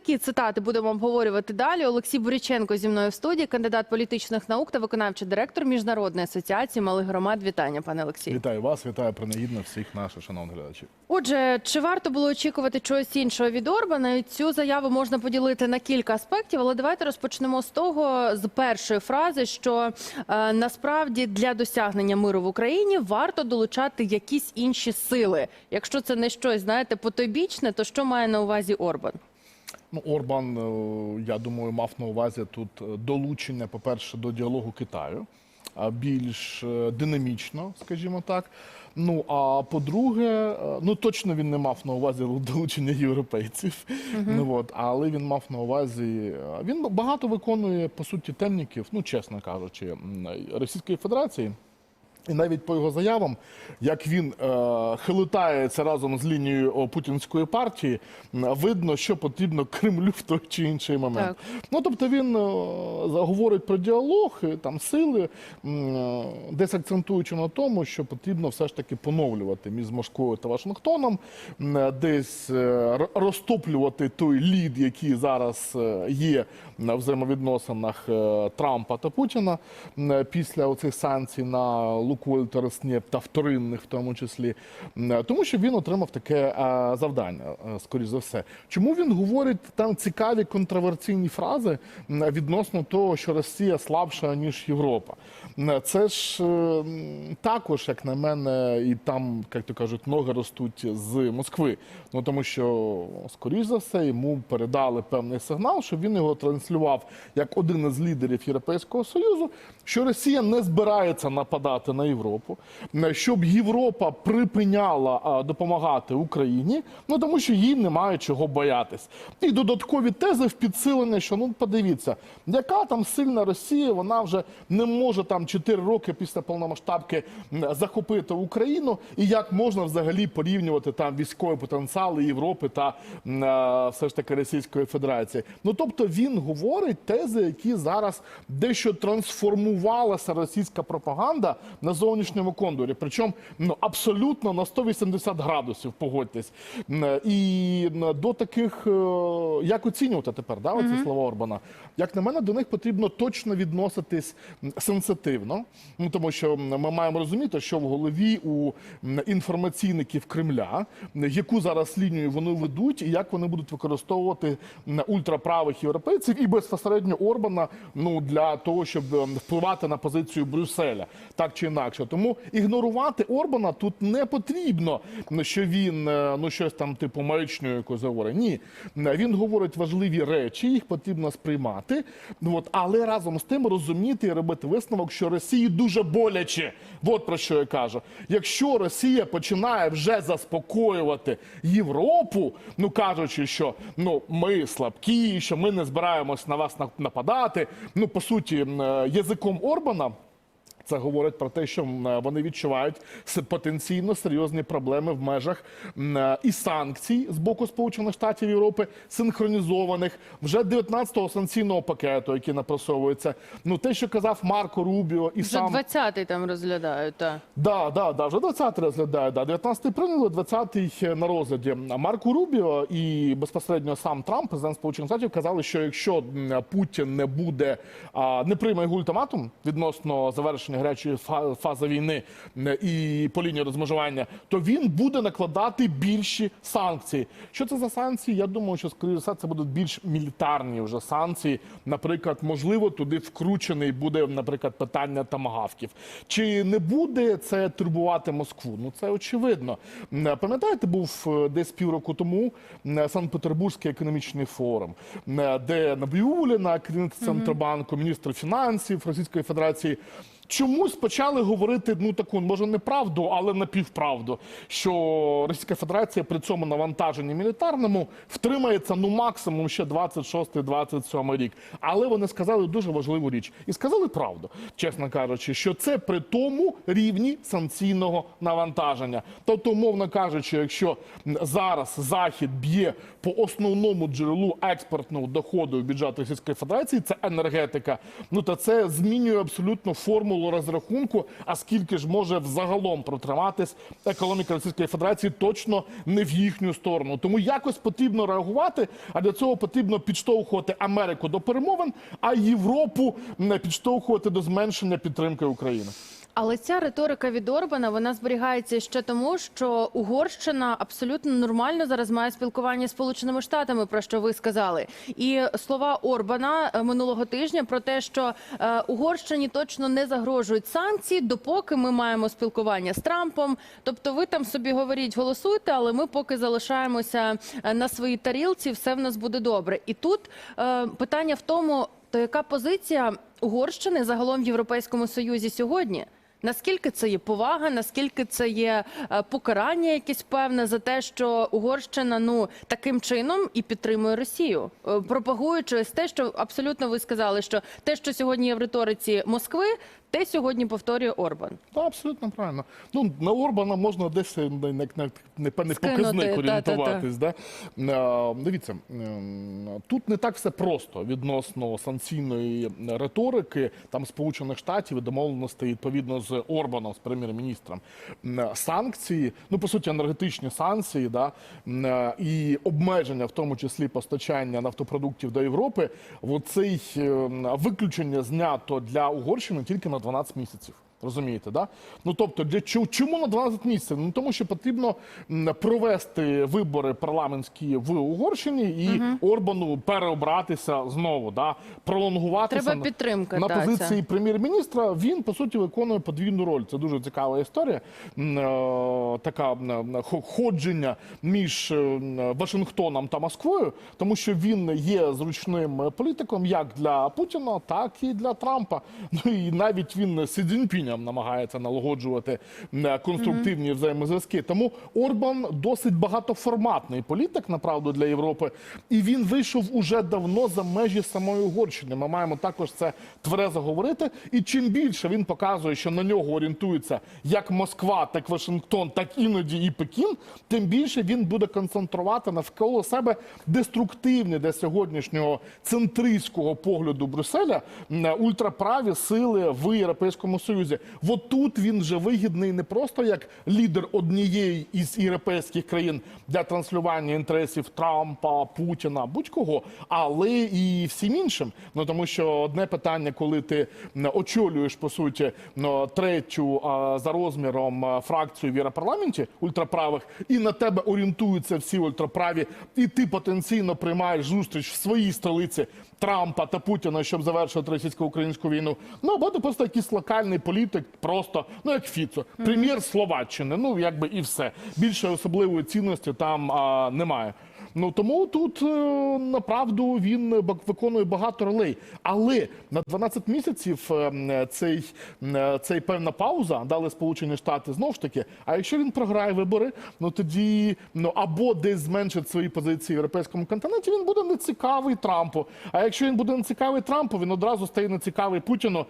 такі цитати будемо обговорювати далі. Олексій Буряченко зі мною в студії, кандидат політичних наук та виконавчий директор міжнародної асоціації малих громад. Вітання, пане Олексію. Вітаю вас, вітаю принагідно всіх наших шановних глядачів. Отже, чи варто було очікувати чогось іншого від Орбана? І Цю заяву можна поділити на кілька аспектів, але давайте розпочнемо з того, з першої фрази, що е, насправді для досягнення миру в Україні варто долучати якісь інші сили. Якщо це не щось, знаєте, потойбічне, то що має на увазі Орбан? Ну, Орбан, е, я думаю, мав на увазі тут е, долучення, по-перше, до діалогу Китаю, більш е, динамічно, скажімо так. Ну а по-друге, ну точно він не мав на увазі долучення європейців. Ну от, але він мав на увазі. Він багато виконує по суті темників, ну чесно кажучи, Російської Федерації. І навіть по його заявам, як він е, хилитається разом з лінією путінської партії, видно, що потрібно Кремлю в той чи інший момент. Так. Ну тобто він е, говорить про діалог, там сили, е, десь акцентуючи на тому, що потрібно все ж таки поновлювати між Москвою та Вашингтоном, е, десь е, розтоплювати той лід, який зараз е, є на взаємовідносинах е, Трампа та Путіна е, після оцих санкцій на Лукойл та та вторинних в тому числі, е, тому що він отримав таке е, завдання, е, скоріш за все. Чому він говорить там цікаві контроверсійні фрази відносно того, що Росія слабша ніж Європа? Це ж також, як на мене, і там, як то кажуть, ноги ростуть з Москви. Ну тому що, скоріш за все, йому передали певний сигнал, що він його транслював як один із лідерів Європейського Союзу, що Росія не збирається нападати на Європу, щоб Європа припиняла допомагати Україні, ну тому що їй немає чого боятись. І додаткові тези в підсилення, що ну подивіться, яка там сильна Росія, вона вже не може там 4 роки після повномасштабки захопити Україну, і як можна взагалі порівнювати там військові потенціали Європи та е, все ж таки Російської Федерації. Ну тобто він говорить тези, які зараз дещо трансформувалася російська пропаганда на зовнішньому кондурі. Причому ну абсолютно на 180 градусів, погодьтесь. І до таких е, як оцінювати тепер, да, оці слова Орбана. Як на мене, до них потрібно точно відноситись сенситивно, ну тому що ми маємо розуміти, що в голові у інформаційників Кремля, яку зараз лінію вони ведуть, і як вони будуть використовувати ультраправих європейців і безпосередньо Орбана ну для того, щоб впливати на позицію Брюсселя, так чи інакше. Тому ігнорувати Орбана тут не потрібно, ну, що він е, ну щось там типу маячню якось говорить. Ні, він говорить важливі речі, їх потрібно сприймати. Ну, От, але разом з тим розуміти і робити висновок, що Росії дуже боляче. От про що я кажу. Якщо Росія починає вже заспокоювати Європу, ну кажучи, що ну ми слабкі, що ми не збираємось на вас нападати. Ну по суті, е, язиком Орбана. Це говорить про те, що вони відчувають потенційно серйозні проблеми в межах е, і санкцій з боку Сполучених Штатів Європи, синхронізованих вже 19-го санкційного пакету, який напрацьовується. Ну те, що казав Марко Рубіо, і Вже сам 20-й там розглядають. Так. Да, да, да, вже 20-й розглядає. Да. 19-й прийняли, 20-й на розгляді. Марко Рубіо і безпосередньо сам Трамп, президент Сполучених Штатів, казали, що якщо Путін не буде не прийме його ультиматум відносно завершення гарячої фа- фази війни і по лінії розмежування, то він буде накладати більші санкції. Що це за санкції? Я думаю, що скоріше все це будуть більш мілітарні вже санкції. Наприклад, можливо, туди вкручений буде, наприклад, питання тамагавків. Чи не буде це турбувати Москву? Ну це очевидно. Пам'ятаєте, був е, десь півроку тому Санкт-Петербурзький економічний форум, де Набіуліна, керівниця Центробанку, міністр фінансів Російської Федерації. Чомусь почали говорити ну таку, може не правду, але напівправду, що Російська Федерація при цьому навантаженні мілітарному втримається ну максимум ще 26-27 рік. Але вони сказали дуже важливу річ і сказали правду, чесно кажучи, що це при тому рівні санкційного навантаження. Тобто, умовно кажучи, якщо зараз захід б'є по основному джерелу експортного доходу в бюджет Російської Федерації, це енергетика. Ну то це змінює абсолютно формулу розрахунку, а скільки ж може взагалом протриматись економіка Російської Федерації точно не в їхню сторону. Тому якось потрібно реагувати, а для цього потрібно підштовхувати Америку до перемовин, а Європу не підштовхувати до зменшення підтримки України. Але ця риторика від Орбана вона зберігається ще тому, що Угорщина абсолютно нормально зараз має спілкування з Сполученими Штатами, про що ви сказали. І слова Орбана е, минулого тижня про те, що е, Угорщині точно не загрожують санкції, допоки ми маємо спілкування з Трампом. Тобто, ви там собі говоріть, голосуйте, але ми поки залишаємося е, на своїй тарілці, все в нас буде добре. І тут питання в тому, то яка позиція Угорщини загалом в Європейському Союзі сьогодні? Наскільки це є повага, наскільки це є е, покарання якесь певне за те, що Угорщина ну таким чином і підтримує Росію, Е, пропагуючи те, що абсолютно ви сказали, що те, що сьогодні є в риториці Москви, те сьогодні повторює Орбан. Так, абсолютно правильно. Ну, на Орбана можна десь е, на, на, на певний показник орієнтуватись. Да? Е, Дивіться, ем, тут не так все просто відносно санкційної риторики там Сполучених Штатів і домовленостей відповідно з Орбаном, з прем'єр-міністром. Санкції, ну по суті, енергетичні санкції, да, е, і обмеження, в тому числі постачання нафтопродуктів до Європи, оцей ем, виключення знято для Угорщини тільки на 12 місяців. Розумієте, да? Ну тобто, для чому, чому на 12 місяців? Ну тому що потрібно провести вибори парламентські в Угорщині і Орбану переобратися знову, да? пролонгуватися Треба на- підтримка, на та, позиції прем'єр-міністра. Він по суті виконує подвійну роль. Це дуже цікава історія. Е, Така ходження між е, Вашингтоном та Москвою, тому що він є зручним е, політиком як для Путіна, так і для Трампа. Ну і навіть він з Сі намагається налагоджувати конструктивні взаємозв'язки. Тому Орбан досить багатоформатний політик, направду для Європи, і він вийшов уже давно за межі самої Угорщини. Ми маємо також це тверезо говорити. І чим більше він показує, що на нього орієнтується як Москва, так Вашингтон, так іноді і Пекін, тим більше він буде концентрувати навколо себе деструктивні для сьогоднішнього центристського погляду Брюсселя ультраправі сили в Європейському Союзі. От тут він вже вигідний не просто як лідер однієї із європейських країн для транслювання інтересів Трампа, Путіна, будь-кого, але і всім іншим. Ну тому що одне питання, коли ти очолюєш по суті третю за розміром фракцію в Європарламенті ультраправих, і на тебе орієнтуються всі ультраправі, і ти потенційно приймаєш зустріч в своїй столиці Трампа та Путіна, щоб завершити російсько-українську війну. Ну або ти просто якийсь локальний політик, просто ну як Фіцо, прем'єр Словаччини. Ну якби і все. Більше особливої цінності там а, немає. Ну тому тут е, направду він виконує багато ролей. Але на 12 місяців е, цей, цей певна пауза дали Сполучені Штати знову ж таки. А якщо він програє вибори, ну тоді ну або десь зменшить свої позиції в європейському континенті, він буде нецікавий Трампу. А якщо він буде нецікавий Трампу, він одразу стає нецікавий Путіну,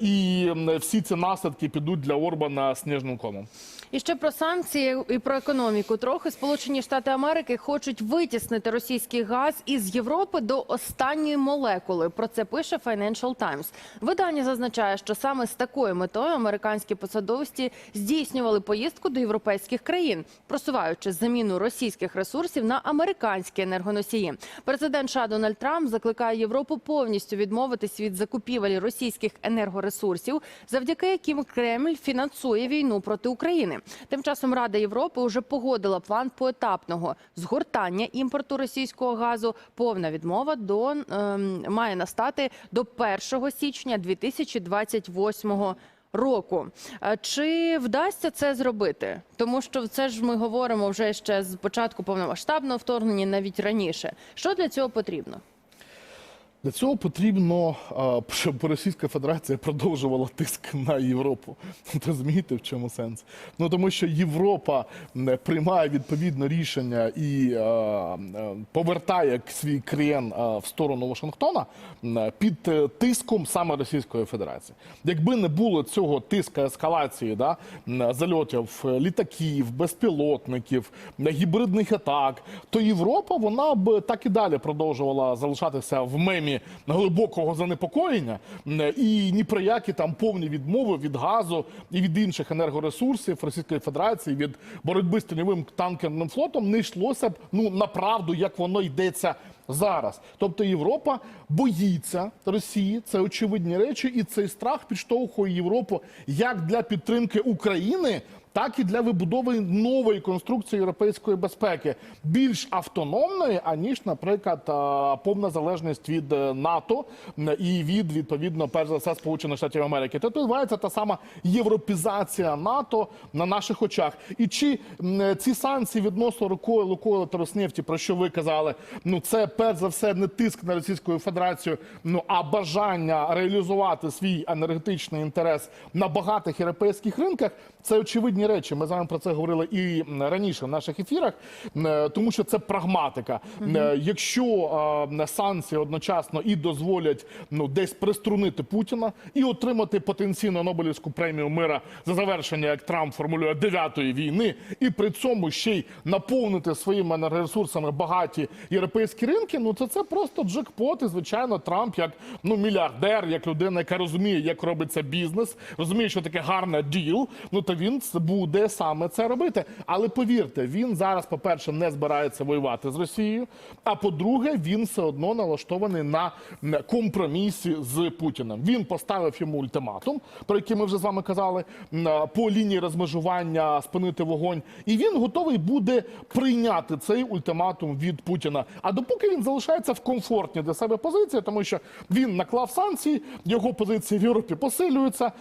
і всі ці наслідки підуть для Орбана сніжним комом. І ще про санкції і про економіку. Трохи Сполучені Штати Америки хочуть витіснити російський газ із Європи до останньої молекули. Про це пише Financial Times. Видання зазначає, що саме з такою метою американські посадовці здійснювали поїздку до європейських країн, просуваючи заміну російських ресурсів на американські енергоносії. Президент США Дональд Трамп закликає Європу повністю відмовитись від закупівель російських енергоресурсів, завдяки яким Кремль фінансує війну проти України. Тим часом Рада Європи вже погодила план поетапного згортання імпорту російського газу. Повна відмова до ем, має настати до 1 січня 2028 року. Е, Чи вдасться це зробити? Тому що це ж ми говоримо вже ще з початку повномасштабного вторгнення, навіть раніше. Що для цього потрібно? Для цього потрібно, щоб Російська Федерація продовжувала тиск на Європу. Розумієте, в чому сенс? Ну тому що Європа приймає відповідне рішення і повертає свій крен в сторону Вашингтона під е, тиском саме Російської Федерації. Якби не було цього тиска ескалації, да, зальотів е, літаків, безпілотників, гібридних атак, то Європа вона б так і далі продовжувала залишатися в мемі рівні глибокого занепокоєння і ні про які там повні відмови від газу і від інших енергоресурсів Російської Федерації від боротьби з тіньовим танкерним флотом не йшлося б ну направду, як воно йдеться зараз. Тобто Європа боїться Росії, це очевидні речі, і цей страх підштовхує Європу як для підтримки України. Так і для вибудови нової конструкції європейської безпеки, більш автономної, аніж, наприклад, повна залежність від е, НАТО і від відповідно, перш за все, Сполучених Штатів Америки. Тут відбувається та сама європізація НАТО на наших очах. І чи ці санкції відносно рукою Лукойла та про що ви казали, ну це перш за все не тиск на Російську Федерацію, ну а бажання реалізувати свій енергетичний інтерес на багатих європейських ринках. Це очевидні речі. Ми з вами про це говорили і раніше в наших ефірах, Е, тому що це прагматика. Е, Якщо е, санкції одночасно і дозволять ну десь приструнити Путіна і отримати потенційно Нобелівську премію мира за завершення, як Трамп формулює дев'ятої війни, і при цьому ще й наповнити своїми енергоресурсами багаті європейські ринки, ну це це просто джекпот. І звичайно, Трамп як ну мільярдер, як людина, яка розуміє, як робиться бізнес, розуміє, що таке гарне діл. Ну то він буде саме це робити. Але повірте, він зараз, по-перше, не збирається воювати з Росією. А по-друге, він все одно налаштований на компромісі з Путіним. Він поставив йому ультиматум, про який ми вже з вами казали, по лінії розмежування спинити вогонь. І він готовий буде прийняти цей ультиматум від Путіна. А допоки він залишається в комфортній для себе позиції, тому що він наклав санкції, його позиції в Європі посилюються,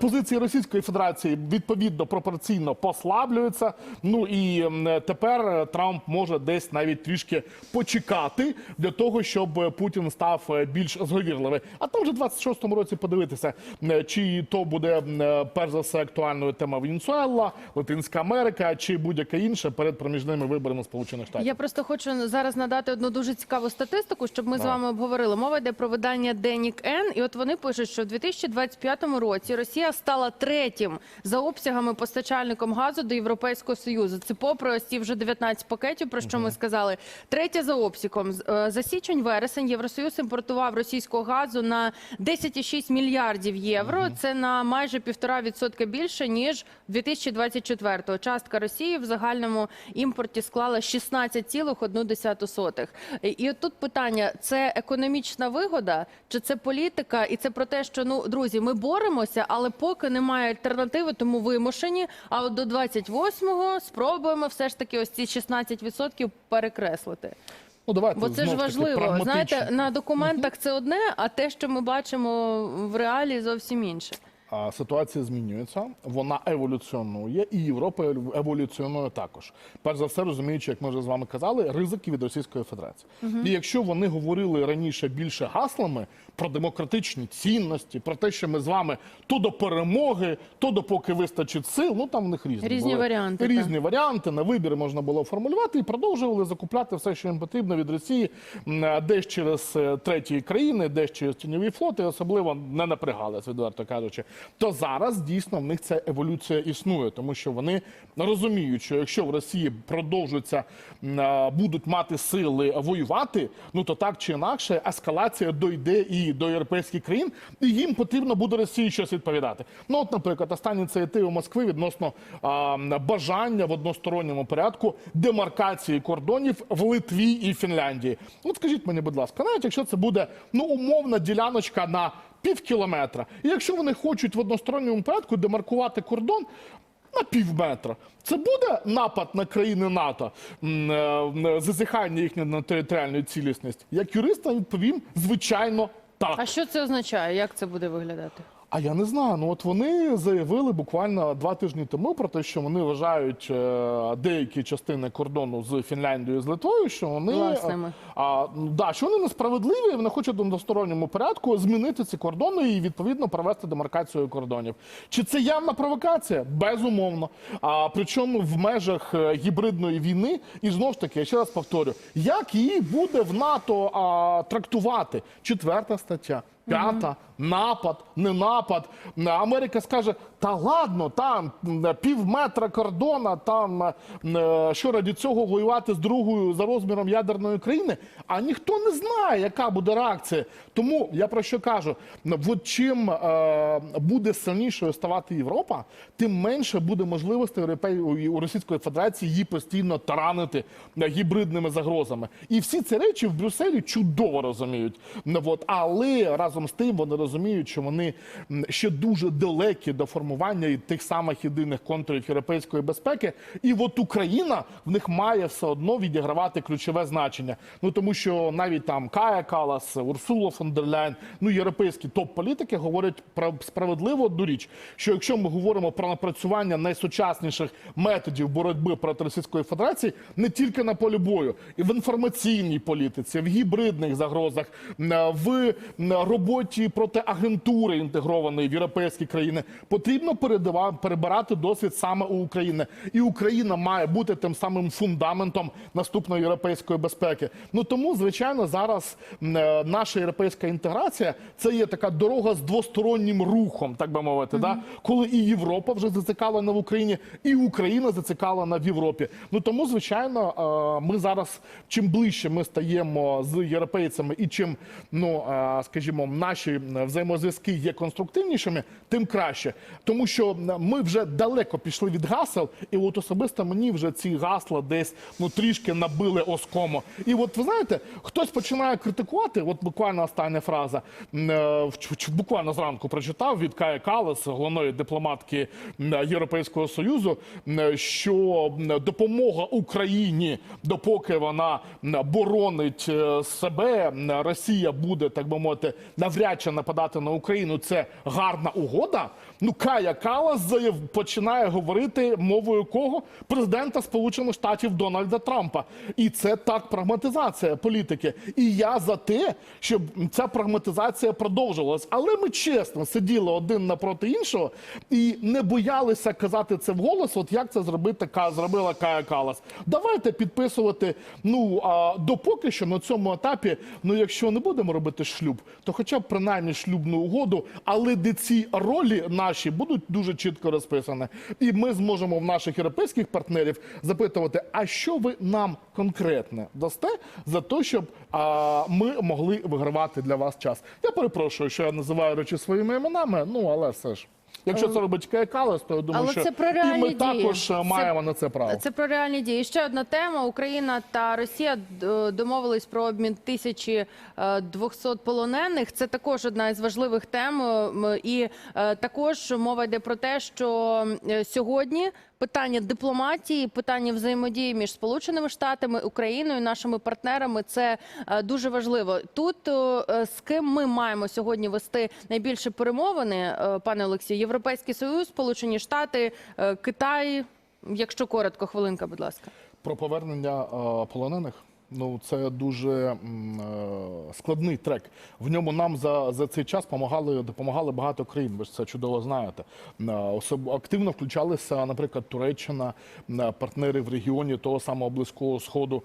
позиції Російської Федерації відповідно пропорційно послаблюються. Ну і тепер е, Трамп може десь навіть трішки почекати для того, щоб е, Путін став е, більш зговірливий. А там вже в 26-му році подивитися, чи то буде перш за все актуальною тема Венесуела, Латинська Америка, чи будь-яка інша перед проміжними виборами Сполучених Штатів. Я просто хочу зараз надати одну дуже цікаву статистику, щоб ми з вами обговорили. Мова йде про видання Денік Н. І от вони пишуть, що в 2025 році Росія стала третім за обсягами постачальником газу до Європейського союзу. Це попри ось ці вже 19 пакетів, про що ми сказали. Третє за обсягом З- е, за січень-вересень Євросоюз імпортував російського газу на 10,6 мільярдів євро. Це на майже півтора відсотка більше ніж 2024-го. Частка Росії в загальному імпорті склала 16,1 І і тут питання: це економічна вигода, чи це політика? І це про те, що ну друзі, ми боремося, але поки немає альтернативи, тому вимушені. А от до 28-го спробуємо все ж таки ось ці 16% перекреслити. Ну давайте Бо це ж важливо. Знаєте, на документах це одне, а те, що ми бачимо в реалії, зовсім інше. Ситуація змінюється, вона еволюціонує, і Європа еволюціонує також. Перш за все, розуміючи, як ми вже з вами казали, ризики від Російської Федерації. І якщо вони говорили раніше більше гаслами про демократичні цінності, про те, що ми з вами то до перемоги, то допоки вистачить сил, ну там в них різні, Різні були. варіанти, Різні варіанти на вибір можна було формулювати і продовжували закупляти все, що їм потрібно від Росії, десь через е, треті країни, десь через тіньові флоти, особливо не напрягалися, відверто кажучи. То зараз дійсно в них ця еволюція існує, тому що вони розуміють, що якщо в Росії продовжуються будуть мати сили воювати, ну то так чи інакше ескалація дойде і до європейських країн, і їм потрібно буде Росії щось відповідати. Ну, от, наприклад, останні ініціативи Москви відносно а, бажання в односторонньому порядку демаркації кордонів в Литві і Фінляндії. От скажіть мені, будь ласка, навіть якщо це буде ну умовна діляночка на пів кілометра, і якщо вони хочуть в односторонньому порядку демаркувати кордон. На пів метра. Це буде напад на країни НАТО, м, е, зазіхання їхньої на територіальної цілісності. Як юрист я відповім, звичайно, так. А що це означає? Як це буде виглядати? А я не знаю. Ну от вони заявили буквально два тижні тому про те, що вони вважають е, деякі частини кордону з Фінляндією і з Литвою, що вони Власними. А, ну, да, що вони несправедливі, і вони хочуть в односторонньому порядку змінити ці кордони і відповідно провести демаркацію кордонів. Чи це явна провокація? Безумовно. А причому в межах е, гібридної війни, і знову ж таки, я ще раз повторю, як її буде в НАТО а, трактувати? Четверта стаття. П'ята, напад, не напад. Америка скаже: та ладно, там пів метра кордона, там е, що раді цього воювати з другою за розміром ядерної країни. А ніхто не знає, яка буде реакція. Тому я про що кажу: от чим е, буде сильнішою ставати Європа, тим менше буде можливостей Європей- у Російської Федерації її постійно таранити е, гібридними загрозами. І всі ці речі в Брюсселі чудово розуміють. От, але разом з тим вони розуміють, що вони ще дуже далекі до формування і тих самих єдиних контурів європейської безпеки. І от Україна в них має все одно відігравати ключове значення. Ну тому що навіть там Кая Калас, Урсула фон дер Ляйн, ну європейські топ-політики говорять про справедливо одну річ, що якщо ми говоримо про напрацювання найсучасніших методів боротьби проти Російської Федерації, не тільки на полі бою, і в інформаційній політиці, в гібридних загрозах, в е, роботі проти агентури інтегрованої в європейські країни, потрібно перебирати досвід саме у України. І Україна має бути тим самим фундаментом наступної європейської безпеки. Ну тому, звичайно, зараз е, наша європейська інтеграція це є така дорога з двостороннім рухом, так би мовити, да? коли і Європа вже зацікавлена в Україні, і Україна зацікавлена в Європі. Ну тому, звичайно, е, ми зараз чим ближче ми стаємо з європейцями, і чим ну е, скажімо, наші взаємозв'язки є конструктивнішими, тим краще. Тому що ми вже далеко пішли від гасел, і от особисто мені вже ці гасла десь ну трішки набили оскому. І от ви знаєте, хтось починає критикувати. От буквально остання фраза е, буквально зранку прочитав від Кая Калас, головної дипломатки Європейського союзу, що допомога Україні, допоки вона боронить е, себе, Росія буде так би мовити навряд чи нападати на Україну. Це гарна угода. Ну Кая Калас заяв починає говорити мовою кого президента Сполучених Штатів Дональда Трампа, і це так прагматизація політики. І я за те, щоб ця прагматизація продовжувалась. Але ми чесно сиділи один напроти іншого і не боялися казати це вголос. От як це зробити зробила Кая Калас. Давайте підписувати. Ну а допоки що на цьому етапі, ну якщо не будемо робити шлюб, то хоча б принаймні шлюбну угоду, але де ці ролі наші будуть дуже чітко розписані. І ми зможемо в наших європейських партнерів запитувати, а що ви нам конкретне дасте за те, щоб а, ми могли вигравати для вас час. Я перепрошую, що я називаю речі своїми іменами. Ну але все ж. Якщо це робить Калас, то я думаю, Але що це про і реальні ми дії. також е, Це- маємо на це право. Це про реальні дії. Ще одна тема: Україна та Росія домовились про обмін тисячі е, 200 полонених. Це також одна із важливих тем. І е, також мова йде про те, що е, сьогодні питання дипломатії, питання взаємодії між Сполученими Штатами, Україною, нашими партнерами це е, дуже важливо. Тут е, з ким ми маємо сьогодні вести найбільше перемовини, е, пане Олексію, Європейський Союз, Сполучені Штати, е, Китай. Якщо коротко, хвилинка, будь ласка. Про повернення е, полонених. Ну, це дуже е, складний трек. В ньому нам за, за цей час допомагали, допомагали багато країн. Ви ж це чудово знаєте. Е, особ, активно включалися, наприклад, Туреччина, е, партнери в регіоні того самого близького сходу,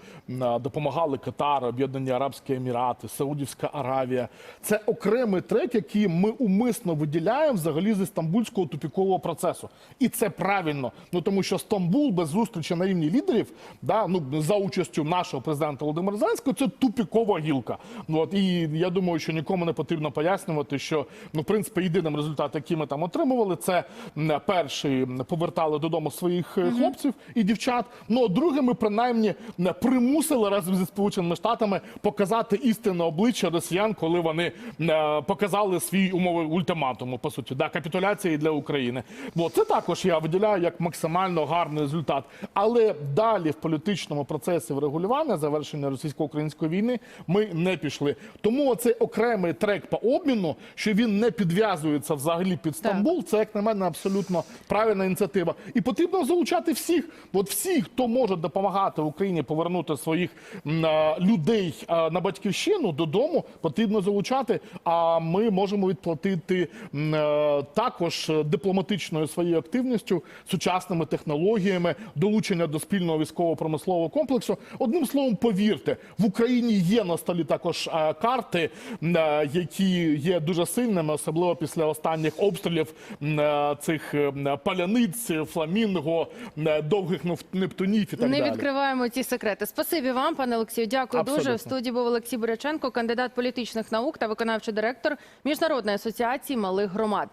допомагали Катар, Об'єднані Арабські Емірати, Саудівська Аравія. Це окремий трек, який ми умисно виділяємо взагалі зі стамбульського тупікового процесу. І це правильно. Ну тому що Стамбул без зустрічі на рівні лідерів, да, ну за участю нашого президента Володимира Зеленського, це тупікова гілка. Ну от і я думаю, що нікому не потрібно пояснювати, що ну в принципі єдиним результат, який ми там отримували, це перший повертали додому своїх е, хлопців і дівчат. Ну а друге, ми принаймні примусили разом зі сполученими штатами показати істинне обличчя росіян, коли вони е, показали свій умови ультиматуму, по суті, да, капітуляції для України. Бо це також я виділяю як максимально гарний результат. Але далі в політичному процесі врегулювання завершення російсько-української війни ми не пішли. Тому цей окремий трек по обміну, що він не підв'язується взагалі під Стамбул, це як на мене абсолютно правильна ініціатива. І потрібно залучати всіх. От всі, хто може допомагати Україні повернути своїх людей на батьківщину додому, потрібно залучати. А ми можемо відплатити також е, дипломатичною своєю активністю, сучасними технологіями, долучення до спільного військово-промислового комплексу. Одним словом, повірте, повірте, в Україні є на столі також е, карти, е, які є дуже сильними, особливо після останніх обстрілів е, цих паляниць, фламінго, довгих нептунів і так не далі. відкриваємо ці секрети. Спасибі вам, пане Олексію. Дякую дуже. В студії був Олексій Буряченко, кандидат політичних наук та виконавчий директор Міжнародної асоціації малих громад.